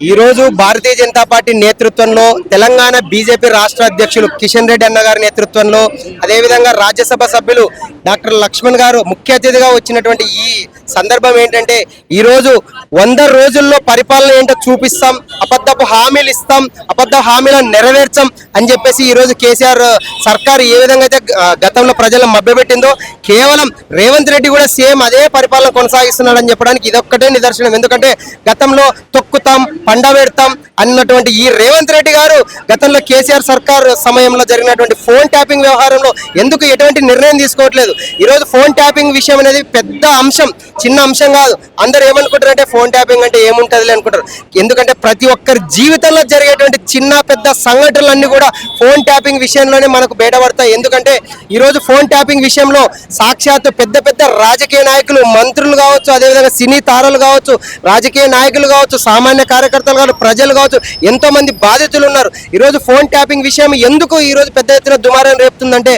ఈ రోజు భారతీయ జనతా పార్టీ నేతృత్వంలో తెలంగాణ బీజేపీ రాష్ట్ర అధ్యక్షులు కిషన్ రెడ్డి అన్న గారి నేతృత్వంలో అదేవిధంగా రాజ్యసభ సభ్యులు డాక్టర్ లక్ష్మణ్ గారు ముఖ్య అతిథిగా వచ్చినటువంటి ఈ సందర్భం ఏంటంటే ఈరోజు వంద రోజుల్లో పరిపాలన ఏంటో చూపిస్తాం అబద్ధపు హామీలు ఇస్తాం అబద్ధ హామీలను నెరవేర్చాం అని చెప్పేసి ఈరోజు కేసీఆర్ సర్కార్ ఏ విధంగా అయితే గతంలో ప్రజలను మభ్యపెట్టిందో కేవలం రేవంత్ రెడ్డి కూడా సేమ్ అదే పరిపాలన కొనసాగిస్తున్నాడని చెప్పడానికి ఇదొక్కటే నిదర్శనం. ఎందుకంటే గతంలో తొక్కుతాం పండబెడతాం అన్నటువంటి ఈ రేవంత్ రెడ్డి గారు గతంలో కేసీఆర్ సర్కార్ సమయంలో జరిగినటువంటి ఫోన్ ట్యాపింగ్ వ్యవహారంలో ఎందుకు ఎటువంటి నిర్ణయం తీసుకోవట్లేదు? ఈరోజు ఫోన్ ట్యాపింగ్ విషయం అనేది పెద్ద అంశం. చిన్న అంశం కాదు. అందరు ఏమనుకుంటారంటే ఫోన్ ట్యాపింగ్ అంటే ఏముంటుంది అనుకుంటారు. ఎందుకంటే ప్రతి ఒక్కరి జీవితంలో జరిగేటువంటి చిన్న పెద్ద సంఘటనలన్నీ కూడా ఫోన్ ట్యాపింగ్ విషయంలోనే మనకు బయటపడతాయి. ఎందుకంటే ఈరోజు ఫోన్ ట్యాపింగ్ విషయంలో సాక్షాత్తు పెద్ద పెద్ద రాజకీయ నాయకులు మంత్రులు కావచ్చు అదేవిధంగా సినీ తారలు కావచ్చు రాజకీయ నాయకులు కావచ్చు సామాన్య కార్యకర్తలు కావచ్చు ప్రజలు కావచ్చు ఎంతోమంది బాధితులు ఉన్నారు. ఈరోజు ఫోన్ ట్యాపింగ్ విషయం ఎందుకు ఈరోజు పెద్ద ఎత్తున దుమారం రేపుతుందంటే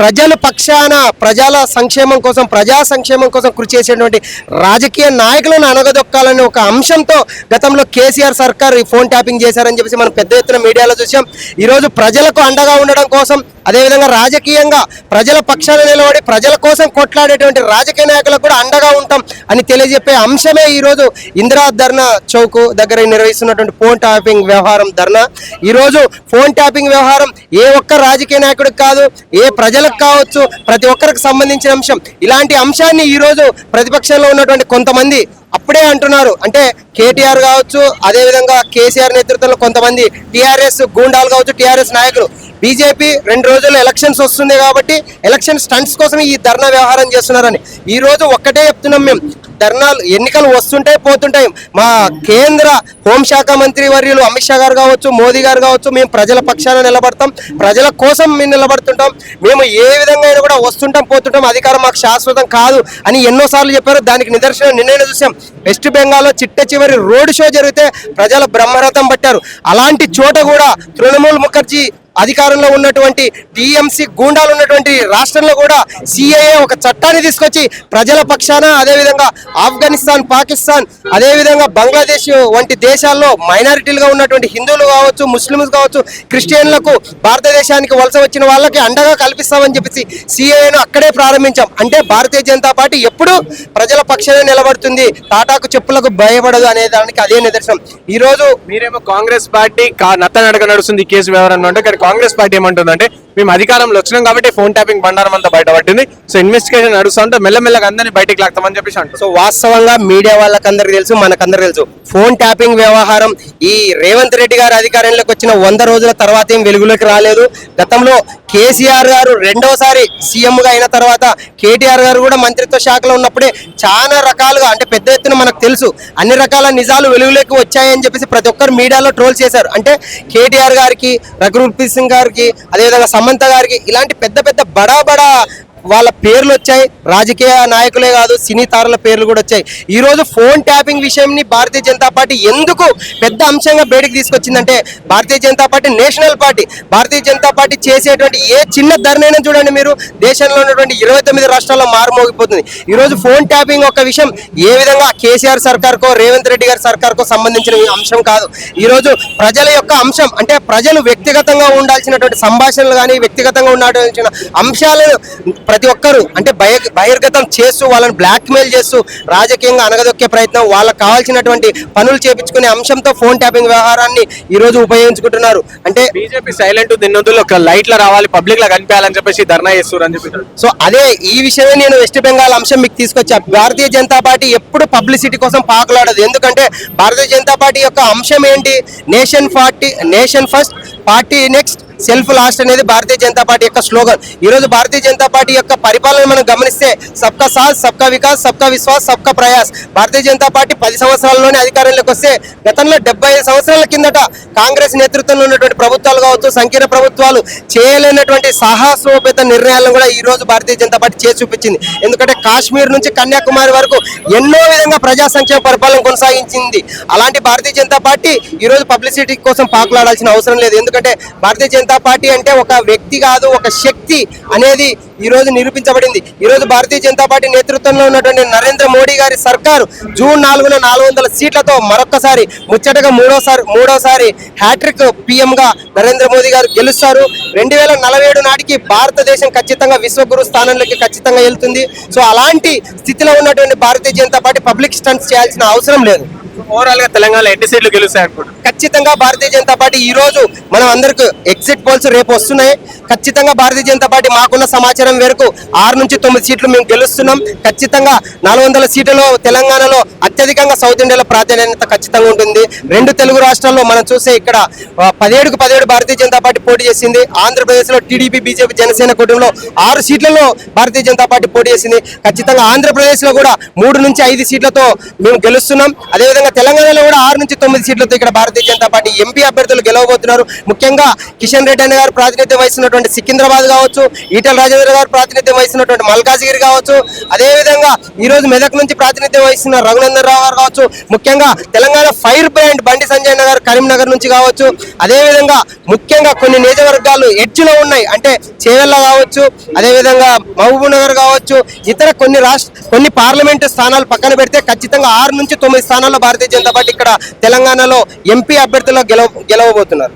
ప్రజల పక్షాన ప్రజల సంక్షేమం కోసం ప్రజా సంక్షేమం కోసం కృషి చేసేటువంటి రాజకీయ నాయకులను అనగదొక్కాలనే ఒక అంశంతో గతంలో కేసీఆర్ సర్కార్ ఈ ఫోన్ ట్యాపింగ్ చేశారని చెప్పేసి మనం పెద్ద ఎత్తున మీడియాలో చూసాం. ఈరోజు ప్రజలకు అండగా ఉండడం కోసం అదేవిధంగా రాజకీయంగా ప్రజల పక్షాన నిలబడి ప్రజల కోసం కొట్లాడేటువంటి రాజకీయ నాయకులకు కూడా అండగా ఉంటాం అని తెలియజెప్పే అంశమే ఈరోజు ఇందిరా ధర్నా చౌక్ దగ్గర నిర్వహిస్తున్నటువంటి ఫోన్ ట్యాపింగ్ వ్యవహారం ధర్నా. ఈరోజు ఫోన్ ట్యాపింగ్ వ్యవహారం ఏ ఒక్క రాజకీయ నాయకుడికి కాదు ఏ ప్రజలకు కావచ్చు ప్రతి ఒక్కరికి సంబంధించిన అంశం. ఇలాంటి అంశాన్ని ఈ రోజు ప్రతిపక్షంలో ఉన్నటువంటి కొంతమంది అప్పుడే అంటున్నారు. అంటే కేటీఆర్ కావచ్చు అదేవిధంగా కేసీఆర్ నేతృత్వంలో కొంతమంది టీఆర్ఎస్ గూండాలు కావచ్చు టీఆర్ఎస్ నాయకులు. బీజేపీ రెండు రోజుల్లో ఎలక్షన్స్ వస్తుంది కాబట్టి ఎలక్షన్ స్టంట్స్ కోసం ఈ ధర్నా వ్యవహారం చేస్తున్నారని. ఈ రోజు ఒక్కటే చెప్తున్నాం మేము. ధర్నాలు ఎన్నికలు వస్తుంటాయి పోతుంటాయి. మా కేంద్ర హోంశాఖ మంత్రి వర్యులు అమిత్ షా గారు కావచ్చు మోదీ గారు కావచ్చు మేము ప్రజల పక్షాన నిలబడతాం. ప్రజల కోసం మేము నిలబడుతుంటాం. మేము ఏ విధంగా అయినా కూడా వస్తుంటాం పోతుంటాం. అధికారం మాకు శాశ్వతం కాదు అని ఎన్నోసార్లు చెప్పారు. దానికి నిదర్శనం నిన్నైనా చూసాం. వెస్ట్ బెంగాల్లో చిట్ట చివరి రోడ్ షో జరిగితే ప్రజల బ్రహ్మరథం పట్టారు. అలాంటి చోట కూడా తృణమూల్ ముఖర్జీ అధికారంలో ఉన్నటువంటి టీఎంసీ గూండాలు ఉన్నటువంటి రాష్ట్రంలో కూడా సిఐఏ ఒక చట్టాన్ని తీసుకొచ్చి ప్రజల పక్షాన అదేవిధంగా ఆఫ్ఘనిస్తాన్ పాకిస్తాన్ అదేవిధంగా బంగ్లాదేశ్ వంటి దేశాల్లో మైనారిటీలుగా ఉన్నటువంటి హిందువులు కావచ్చు ముస్లిమ్స్ కావచ్చు క్రిస్టియన్లకు భారతదేశానికి వలస వచ్చిన వాళ్ళకి అండగా కల్పిస్తామని చెప్పేసి సిఐఏను అక్కడే ప్రారంభించాం. అంటే భారతీయ జనతా పార్టీ ఎప్పుడు ప్రజల పక్షానే నిలబడుతుంది. టాటాకు చెప్పులకు భయపడదు అనే దానికి అదే నిదర్శనం. ఈ రోజు మీరేమో కాంగ్రెస్ పార్టీ కా నత్తనడక నడుస్తుంది కేసు వ్యవహారం అంటే ఇక్కడ కాంగ్రెస్ పార్టీ ఏమంటుందంటే మేము అధికారంలో వచ్చినాం కాబట్టి ఫోన్ ట్యాపింగ్ బండారం అంతా బయటపడింది సో ఇన్వెస్టిగేషన్ నడుస్తుంటే మెల్లమెల్లగా అందరినీ బయటకు లాక్తామని చెప్పేసి అంటారు సో వాస్తవంగా మీడియా వాళ్ళకందరికీ తెలుసు మనకందరికి తెలుసు. ఫోన్ ట్యాపింగ్ వ్యవహారం ఈ రేవంత్ రెడ్డి గారు అధికారంలోకి వచ్చిన వంద రోజుల తర్వాత ఏం వెలుగులోకి రాలేదు. గతంలో కేసీఆర్ గారు రెండోసారి సీఎంగా అయిన తర్వాత కేటీఆర్ గారు కూడా మంత్రిత్వ శాఖలో ఉన్నప్పుడే చాలా రకాలుగా అంటే పెద్ద ఎత్తున మనకు తెలుసు అన్ని రకాల నిజాలు వెలుగులోకి వచ్చాయని చెప్పేసి ప్రతి ఒక్కరు మీడియాలో ట్రోల్ చేశారు. అంటే కేటీఆర్ గారికి రఘువీర్ సింగ్ గారికి అదేవిధంగా సమంత గారికి ఇలాంటి పెద్ద పెద్ద బడా బడా వాళ్ళ పేర్లు వచ్చాయి. రాజకీయ నాయకులే కాదు సినీ తారల పేర్లు కూడా వచ్చాయి. ఈరోజు ఫోన్ ట్యాపింగ్ విషయంని భారతీయ జనతా పార్టీ ఎందుకు పెద్ద అంశంగా బయటకు తీసుకొచ్చిందంటే Bharatiya Janata Party national party Bharatiya Janata Party చేసేటువంటి ఏ చిన్న ధరనైనా చూడండి మీరు దేశంలో ఉన్నటువంటి ఇరవై తొమ్మిది రాష్ట్రాల్లో మారుమోగిపోతుంది. ఈరోజు ఫోన్ ట్యాపింగ్ ఒక విషయం ఏ విధంగా కేసీఆర్ సర్కార్కో రేవంత్ రెడ్డి గారి సర్కార్కో సంబంధించిన అంశం కాదు. ఈరోజు ప్రజల యొక్క అంశం అంటే ప్రజలు వ్యక్తిగతంగా ఉండాల్సినటువంటి సంభాషణలు కానీ వ్యక్తిగతంగా ఉండాల్సిన అంశాలను ప్రతి ఒక్కరు అంటే బయ బహిర్గతం చేస్తూ వాళ్ళని బ్లాక్మెయిల్ చేస్తూ రాజకీయంగా అనగదొక్కే ప్రయత్నం వాళ్ళకి కావాల్సినటువంటి పనులు చేపించుకునే అంశంతో ఫోన్ ట్యాపింగ్ వ్యవహారాన్ని ఈ రోజు ఉపయోగించుకుంటున్నారు. అంటే బీజేపీ సైలెంట్ దిన్నొద్దులు ఒక లైట్ లా రావాలి పబ్లిక్ లా కనిపించాలని చెప్పేసి ధర్నా చేస్తారు అని చెప్పి. సో అదే ఈ విషయమే నేను వెస్ట్ బెంగాల్ అంశం మీకు తీసుకొచ్చా. భారతీయ జనతా పార్టీ ఎప్పుడు పబ్లిసిటీ కోసం పాకులాడదు. ఎందుకంటే భారతీయ జనతా పార్టీ యొక్క అంశం ఏంటి? Nation party nation first party next self last అనేది భారతీయ జనతా పార్టీ యొక్క స్లోగన్. ఈ రోజు భారతీయ జనతా పార్టీ యొక్క పరిపాలన మనం గమనిస్తే సబ్కా సాత్ సబ్కా వికాస్ సబ్కా విశ్వాస్ సబ్కా ప్రయాస్. భారతీయ జనతా పార్టీ పది సంవత్సరాల్లోనే అధికారంలోకి వస్తే గతంలో డెబ్బై సంవత్సరాల కిందట కాంగ్రెస్ నేతృత్వంలో ఉన్నటువంటి ప్రభుత్వాలు కావచ్చు సంకీర్ణ ప్రభుత్వాలు చేయలేనటువంటి సాహసోపేత నిర్ణయాలను కూడా ఈ రోజు భారతీయ జనతా పార్టీ చేసి చూపించింది. ఎందుకంటే కాశ్మీర్ నుంచి కన్యాకుమారి వరకు ఎన్నో విధంగా ప్రజా సంక్షేమ పరిపాలన కొనసాగించింది. అలాంటి భారతీయ జనతా పార్టీ ఈరోజు పబ్లిసిటీ కోసం పాకులాడాల్సిన అవసరం లేదు. ఎందుకంటే భారతీయ జనతా జనతా పార్టీ అంటే ఒక వ్యక్తి కాదు ఒక శక్తి అనేది ఈరోజు నిరూపించబడింది. ఈ రోజు భారతీయ జనతా పార్టీ నేతృత్వంలో ఉన్నటువంటి నరేంద్ర మోడీ గారి సర్కారు జూన్ నాలుగున నాలుగు వందల సీట్లతో మరొక్కసారి ముచ్చటగా మూడోసారి మూడోసారి హ్యాట్రిక్ పీఎంగా నరేంద్ర మోదీ గారు గెలుస్తారు. రెండు వేల నలభై ఏడు నాటికి భారతదేశం ఖచ్చితంగా విశ్వగురు స్థానంలోకి ఖచ్చితంగా వెళ్తుంది. సో అలాంటి స్థితిలో ఉన్నటువంటి Bharatiya Janata Party public stunts చేయాల్సిన అవసరం లేదు. ఓవరాల్గా తెలంగాణ ఎన్ని సీట్లు గెలుస్తాయి అనుకుంటున్నారు? ఖచ్చితంగా భారతీయ జనతా పార్టీ ఈ రోజు మనం అందరికి ఎగ్జిట్ పోల్స్ రేపు వస్తున్నాయి. ఖచ్చితంగా భారతీయ జనతా పార్టీ మాకున్న సమాచారం మేరకు ఆరు నుంచి తొమ్మిది సీట్లు మేము గెలుస్తున్నాం. ఖచ్చితంగా నాలుగు వందల సీట్లలో తెలంగాణలో అత్యధికంగా సౌత్ ఇండియాలో ప్రాధాన్యత ఖచ్చితంగా ఉంటుంది. రెండు తెలుగు రాష్ట్రాల్లో మనం చూస్తే ఇక్కడ పదిహేడుకు పదిహేడు భారతీయ జనతా పార్టీ పోటీ చేసింది. ఆంధ్రప్రదేశ్లో టీడీపీ బీజేపీ జనసేన కూటమిలో ఆరు సీట్లలో భారతీయ జనతా పార్టీ పోటీ చేసింది. ఖచ్చితంగా ఆంధ్రప్రదేశ్లో కూడా మూడు నుంచి ఐదు సీట్లతో మేము గెలుస్తున్నాం. అదేవిధంగా తెలంగాణలో కూడా ఆరు నుంచి తొమ్మిది సీట్లతో ఇక్కడ భారతీయ జనతా పార్టీ ఎంపీ అభ్యర్థులు గెలవబోతున్నారు. ముఖ్యంగా కిషన్ రెడ్డి అన్న గారు ప్రాతినిధ్యం వహిస్తున్నటువంటి సికింద్రాబాద్ కావచ్చు ఈటల రాజేంద్ర గారు ప్రాతినిధ్యం వహిస్తున్నటువంటి మల్కాజ్గిరి కావచ్చు అదేవిధంగా ఈ రోజు మెదక్ నుంచి ప్రాతినిధ్యం వహిస్తున్న రఘునందన్ రావు గారు కావచ్చు ముఖ్యంగా తెలంగాణ ఫైర్ బ్రాండ్ బండి సంజయ్ అన్న గారు కరీంనగర్ నుంచి కావచ్చు అదేవిధంగా ముఖ్యంగా కొన్ని నియోజకవర్గాలు ఎడ్జ్లో ఉన్నాయి అంటే చేవెళ్ళ కావచ్చు అదేవిధంగా మహబూబ్ నగర్ కావచ్చు ఇతర కొన్ని రాష్ట్ర కొన్ని పార్లమెంటు స్థానాలు పక్కన పెడితే ఖచ్చితంగా ఆరు నుంచి తొమ్మిది స్థానాల్లో భారతీయ జనతా పార్టీ ఇక్కడ తెలంగాణలో ఎంపీ అభ్యర్థులు గెలవ గెలవబోతున్నారు.